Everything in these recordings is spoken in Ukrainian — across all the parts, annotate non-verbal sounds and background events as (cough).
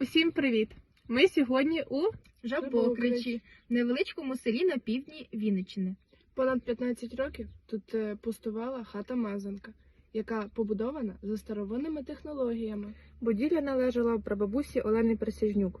Усім привіт! Ми сьогодні у Жабокричі. Невеличкому селі на півдні Вінниччини. Понад 15 років тут е, пустувала хата Мазанка, яка побудована за старовинними технологіями. Будівля належала прабабусі Олени Присяжнюк,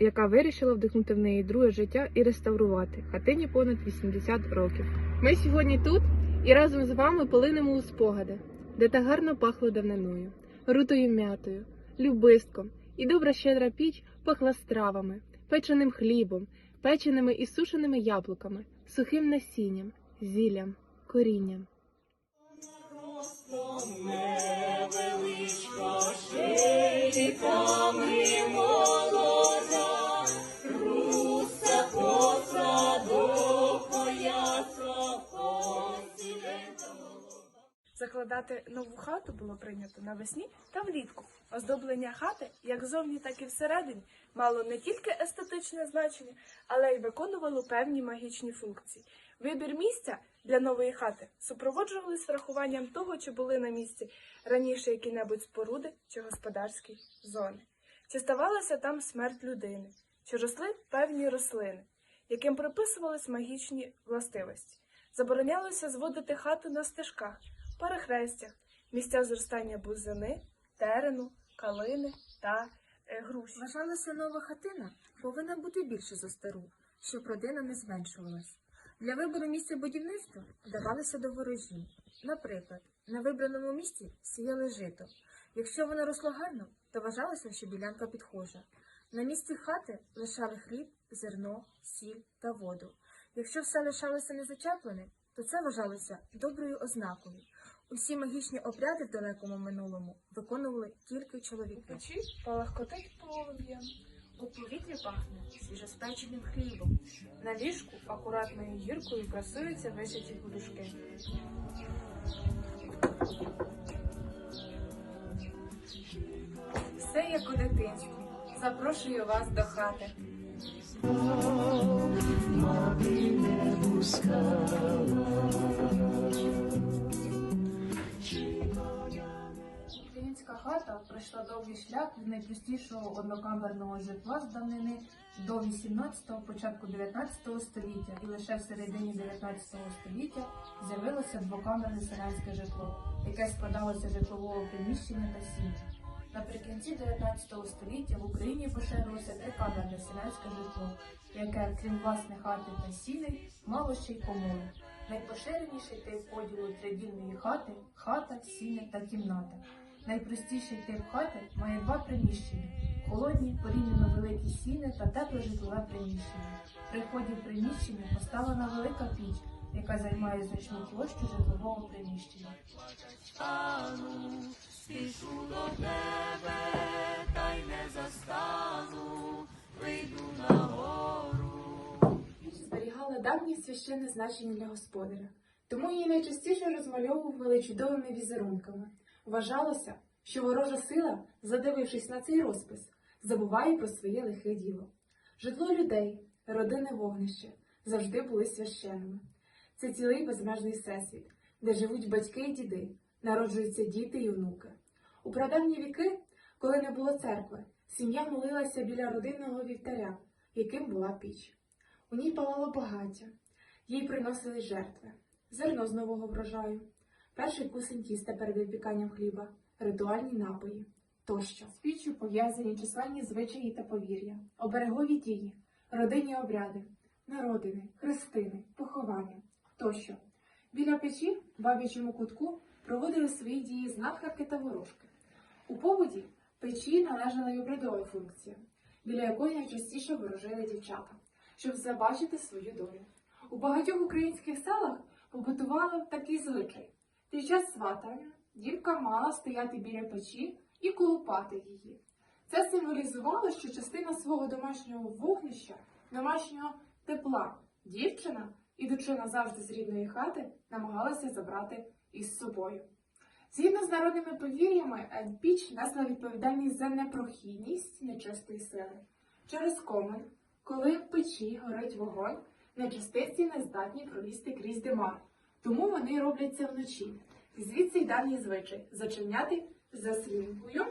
яка вирішила вдихнути в неї друге життя і реставрувати хатині понад 80 років. Ми сьогодні тут і разом з вами полинемо у спогади, де так гарно пахло давниною, рутою м'ятою, любистком, і добра щедра піч пахла стравами, печеним хлібом, печеними і сушеними яблуками, сухим насінням, зіллям, корінням. Закладати нову хату було прийнято навесні та влітку. Оздоблення хати, як зовні, так і всередині, мало не тільки естетичне значення, але й виконувало певні магічні функції. Вибір місця для нової хати супроводжували з врахуванням того, чи були на місці раніше які-небудь споруди чи господарські зони. Чи ставалася там смерть людини, чи росли певні рослини, яким приписувались магічні властивості. Заборонялося зводити хату на стежках, перехрестях, місця зростання бузини, терену, калини та е, груші. Вважалася нова хатина повинна бути більше за стару, щоб родина не зменшувалась. Для вибору місця будівництва вдавалися до ворожі. Наприклад, на вибраному місці сіяли жито. Якщо воно росло гарно, то вважалося, що ділянка підхожа. На місці хати лишали хліб, зерно, сіль та воду. Якщо все лишалося незачеплене, то це вважалося доброю ознакою. Усі магічні обряди в далекому минулому виконували тільки чоловіки. печі палахкотить полум'я. У повітрі пахне свіжоспеченим хлібом. На ліжку акуратною гіркою красуються вишиті подушки. Все як у дитинстві. Запрошую вас до хати. Українська хата пройшла довгий шлях від найпростішого однокамерного житла з давнини до 18-го, початку 19 століття, і лише в середині 19 століття з'явилося двокамерне селянське житло, яке складалося з житлового приміщення та сім'ї. Наприкінці 19 століття в Україні поширилося трикамерне селянське житло, яке, крім власне хати та сіней, мало ще й комори. Найпоширеніший тип поділу тридільної хати хата, сіня та кімната. Найпростіший тип хати має два приміщення: холодні, порівняно великі сіни та тепле житлове приміщення. При вході в приміщення поставлена велика піч, яка займає значну площу житлового приміщення. зберігала давнє священне значення для господаря, тому її найчастіше розмальовували чудовими візерунками. Вважалося, що ворожа сила, задивившись на цей розпис, забуває про своє лихе діло. Житло людей, родинне вогнище завжди були священними. Це цілий безмежний всесвіт, де живуть батьки і діди, народжуються діти і внуки. У прадавні віки, коли не було церкви, сім'я молилася біля родинного вівтаря, яким була піч. У ній палало багаття, їй приносили жертви, зерно з нового врожаю, перший кусень тіста перед випіканням хліба, ритуальні напої тощо. З піччю пов'язані численні звичаї та повір'я, оберегові дії, родинні обряди, народини, хрестини, поховання тощо. Біля печі, в бабічому кутку, проводили свої дії знахарки та ворожки. У побуді печі належала й обрядова функція, біля якої найчастіше ворожили дівчата щоб забачити свою долю. У багатьох українських селах побутували такий звичай. Під час сватання дівка мала стояти біля печі і колупати її. Це символізувало, що частина свого домашнього вогнища, домашнього тепла дівчина, ідучи назавжди з рідної хати, намагалася забрати із собою. Згідно з народними повір'ями, піч несла відповідальність за непрохідність нечистої сили. Через комен коли в печі горить вогонь, нечистиці не здатні пролізти крізь димар. Тому вони роблять це вночі. Звідси й давній звичай зачиняти за свінкою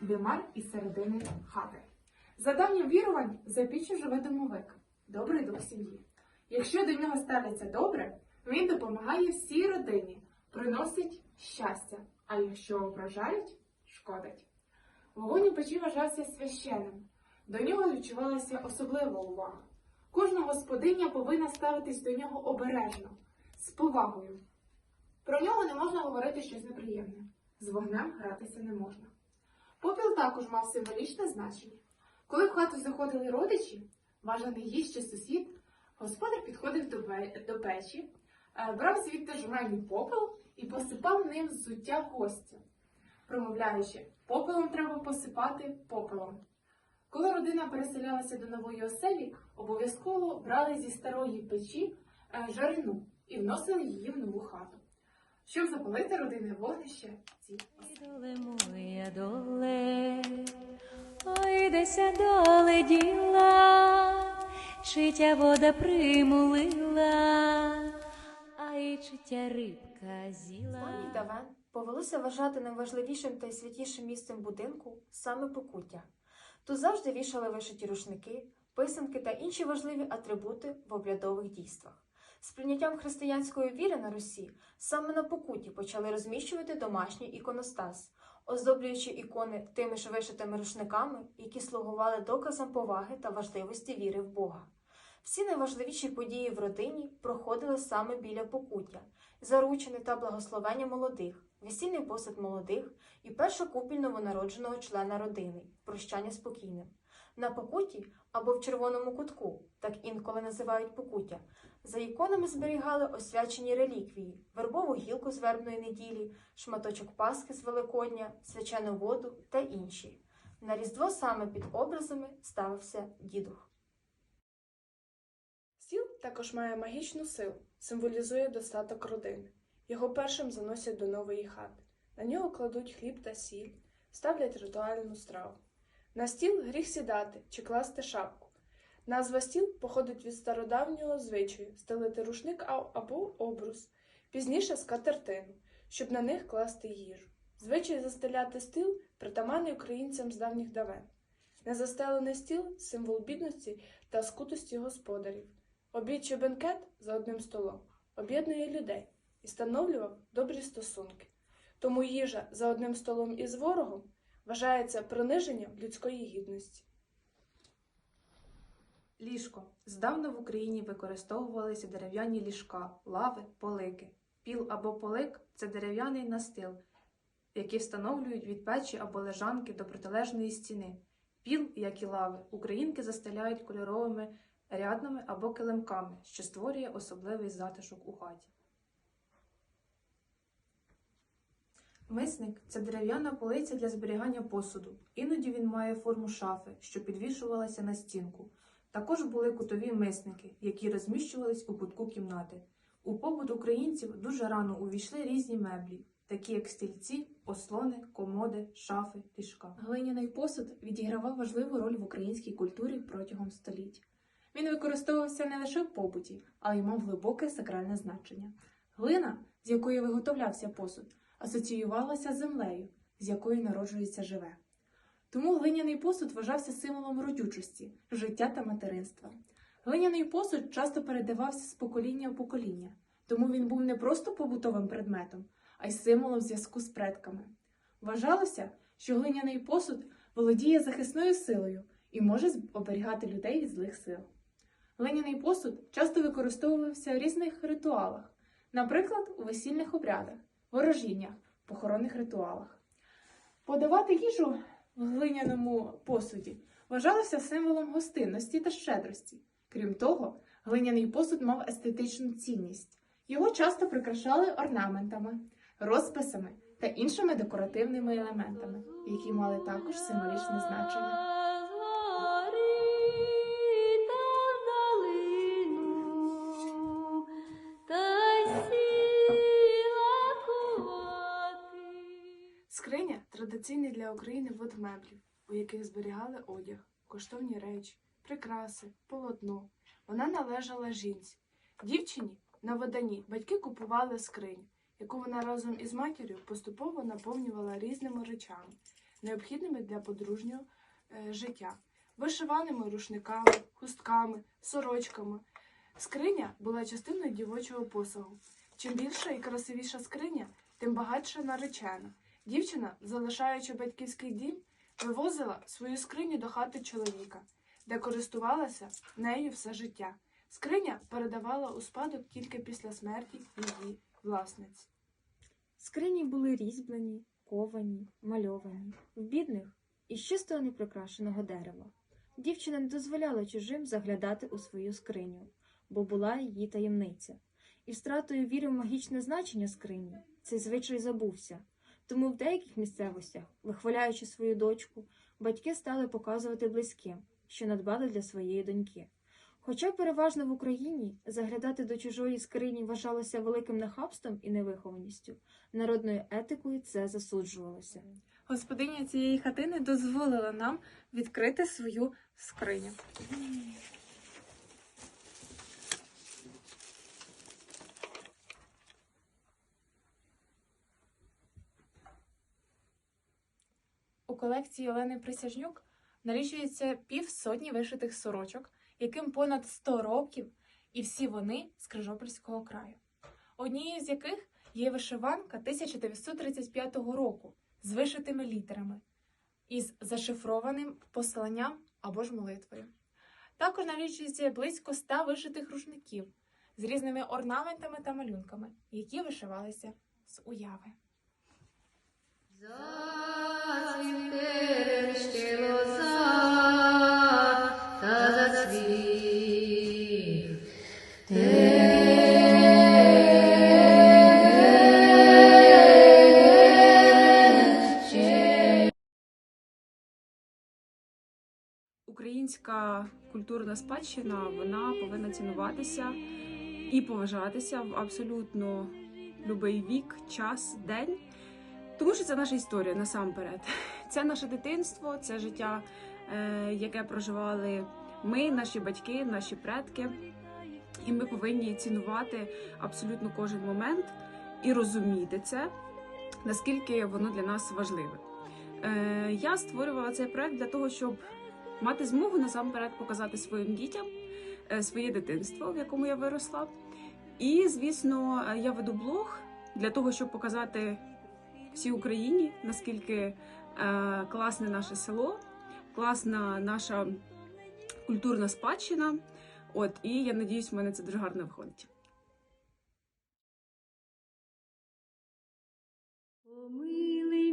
димар із середини хати. За давнім вірувань за піччю живе домовик, добрий дух сім'ї. Якщо до нього ставляться добре, він допомагає всій родині, приносить щастя, а якщо ображають, шкодить. Вогонь у печі вважався священним, до нього відчувалася особлива увага. Кожна господиня повинна ставитись до нього обережно, з повагою. Про нього не можна говорити щось неприємне, з вогнем гратися не можна. Попіл також мав символічне значення. Коли в хату заходили родичі, бажаний гість чи сусід, господар підходив до, печі, е, брав звідти жменю попел і посипав ним взуття гостя, промовляючи, попелом треба посипати попелом. Коли родина переселялася до нової оселі, обов'язково брали зі старої печі е, жарину і вносили її в нову хату, щоб запалити родинне вогнище оселі. Доле моя доле, ой, деся доле діла, читя вода примулила, а й читя рибка зіла. Останній давен повелося вважати найважливішим та й святішим місцем будинку саме покуття. Тут завжди вішали вишиті рушники, писанки та інші важливі атрибути в обрядових дійствах. З прийняттям християнської віри на Русі саме на покуті почали розміщувати домашній іконостас, оздоблюючи ікони тими ж вишитими рушниками, які слугували доказом поваги та важливості віри в Бога. Всі найважливіші події в родині проходили саме біля покуття, заручини та благословення молодих, весільний посад молодих і перша купіль новонародженого члена родини, прощання з покійним. На покуті або в червоному кутку, так інколи називають покуття, за іконами зберігали освячені реліквії, вербову гілку з вербної неділі, шматочок паски з Великодня, свячену воду та інші. На різдво саме під образами ставився дідух. Стіл також має магічну силу, символізує достаток родини. Його першим заносять до нової хати. На нього кладуть хліб та сіль, ставлять ритуальну страву. На стіл гріх сідати чи класти шапку. Назва стіл походить від стародавнього звичаю стелити рушник або обрус, пізніше скатертину, щоб на них класти їжу. Звичай застеляти стіл притаманний українцям з давніх давен. Незастелений стіл символ бідності та скутості господарів. Обід чи бенкет за одним столом об'єднує людей і становлював добрі стосунки. Тому їжа за одним столом із ворогом вважається приниженням людської гідності. Ліжко. Здавна в Україні використовувалися дерев'яні ліжка, лави, полики. Піл або полик це дерев'яний настил, який встановлюють від печі або лежанки до протилежної стіни. Піл, як і лави, українки застеляють кольоровими ряднами або килимками, що створює особливий затишок у хаті. Мисник це дерев'яна полиця для зберігання посуду. Іноді він має форму шафи, що підвішувалася на стінку. Також були кутові мисники, які розміщувались у кутку кімнати. У побут українців дуже рано увійшли різні меблі, такі як стільці, ослони, комоди, шафи, ліжка. Глиняний посуд відігравав важливу роль в українській культурі протягом століть. Він використовувався не лише в побуті, але й мав глибоке сакральне значення. Глина, з якої виготовлявся посуд, асоціювалася з землею, з якої народжується живе. Тому глиняний посуд вважався символом родючості, життя та материнства. Глиняний посуд часто передавався з покоління в покоління, тому він був не просто побутовим предметом, а й символом зв'язку з предками. Вважалося, що глиняний посуд володіє захисною силою і може оберігати людей від злих сил. Глиняний посуд часто використовувався в різних ритуалах, наприклад, у весільних обрядах, ворожіннях, похоронних ритуалах. Подавати їжу в глиняному посуді вважалося символом гостинності та щедрості. Крім того, глиняний посуд мав естетичну цінність. Його часто прикрашали орнаментами, розписами та іншими декоративними елементами, які мали також символічне значення. Традиційний для України вид меблів, у яких зберігали одяг, коштовні речі, прикраси, полотно. Вона належала жінці. Дівчині на виданні батьки купували скриню, яку вона разом із матір'ю поступово наповнювала різними речами. необхідними для подружнього е, життя, вишиваними рушниками, хустками, сорочками. Скриня була частиною дівочого посагу. Чим більша і красивіша скриня, тим багатша наречена. Дівчина, залишаючи батьківський дім, вивозила свою скриню до хати чоловіка, де користувалася нею все життя. Скриня передавала у спадок тільки після смерті її власниці. Скрині були різьблені, ковані, мальовані, в бідних із чистого неприкрашеного дерева. Дівчина не дозволяла чужим заглядати у свою скриню, бо була її таємниця. І втратою віри в магічне значення скрині цей звичай забувся. Тому в деяких місцевостях, вихваляючи свою дочку, батьки стали показувати близьким, що надбали для своєї доньки. Хоча переважно в Україні заглядати до чужої скрині вважалося великим нахабством і невихованістю, народною етикою це засуджувалося. Господиня цієї хатини дозволила нам відкрити свою скриню. Колекції Олени Присяжнюк налічується півсотні вишитих сорочок, яким понад 100 років, і всі вони з Крижопільського краю. Однією з яких є вишиванка 1935 року з вишитими літерами із зашифрованим посланням або ж молитвою. Також налічується близько 100 вишитих рушників з різними орнаментами та малюнками, які вишивалися з уяви. Українська культурна спадщина вона повинна цінуватися і поважатися в абсолютно будь-який вік, час, день. Тому що це наша історія насамперед. (laughs) Це наше дитинство, це життя, е, яке проживали ми, наші батьки, наші предки. І ми повинні цінувати абсолютно кожен момент і розуміти це, наскільки воно для нас важливе. Е, Я створювала цей проект для того, щоб мати змогу насамперед показати своїм дітям е, своє дитинство, в якому я виросла. І, звісно, я веду блог для того, щоб показати всій Україні, наскільки е, класне наше село, класна наша культурна спадщина. От, і я надіюсь, в мене це дуже гарно виходить. Помилуй